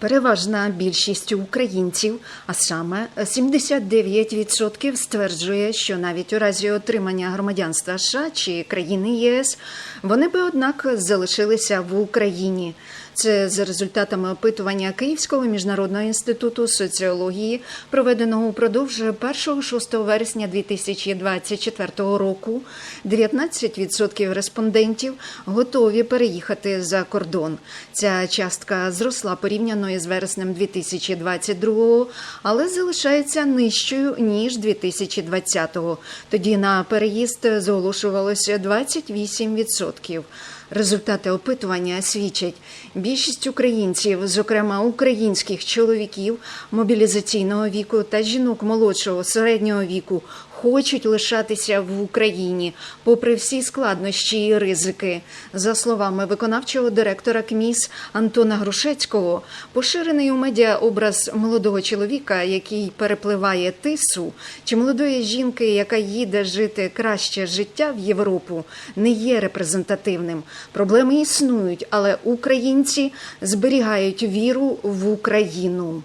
Переважна більшість українців, а саме 79% стверджує, що навіть у разі отримання громадянства США чи країни ЄС вони би однак залишилися в Україні. Це за результатами опитування Київського міжнародного інституту соціології, проведеного упродовж 1-6 вересня 2024 року. 19% респондентів готові переїхати за кордон. Ця частка зросла порівняно із вереснем 2022, але залишається нижчою ніж 2020-го. Тоді на переїзд зголошувалося 28%. Результати опитування свідчать, більшість українців, зокрема українських чоловіків мобілізаційного віку та жінок молодшого середнього віку, хочуть лишатися в Україні, попри всі складнощі і ризики. За словами виконавчого директора КМІС Антона Грушецького, поширений у медіа образ молодого чоловіка, який перепливає тису, чи молодої жінки, яка їде жити краще життя в Європу, не є репрезентативним. Проблеми існують, але українці зберігають віру в Україну.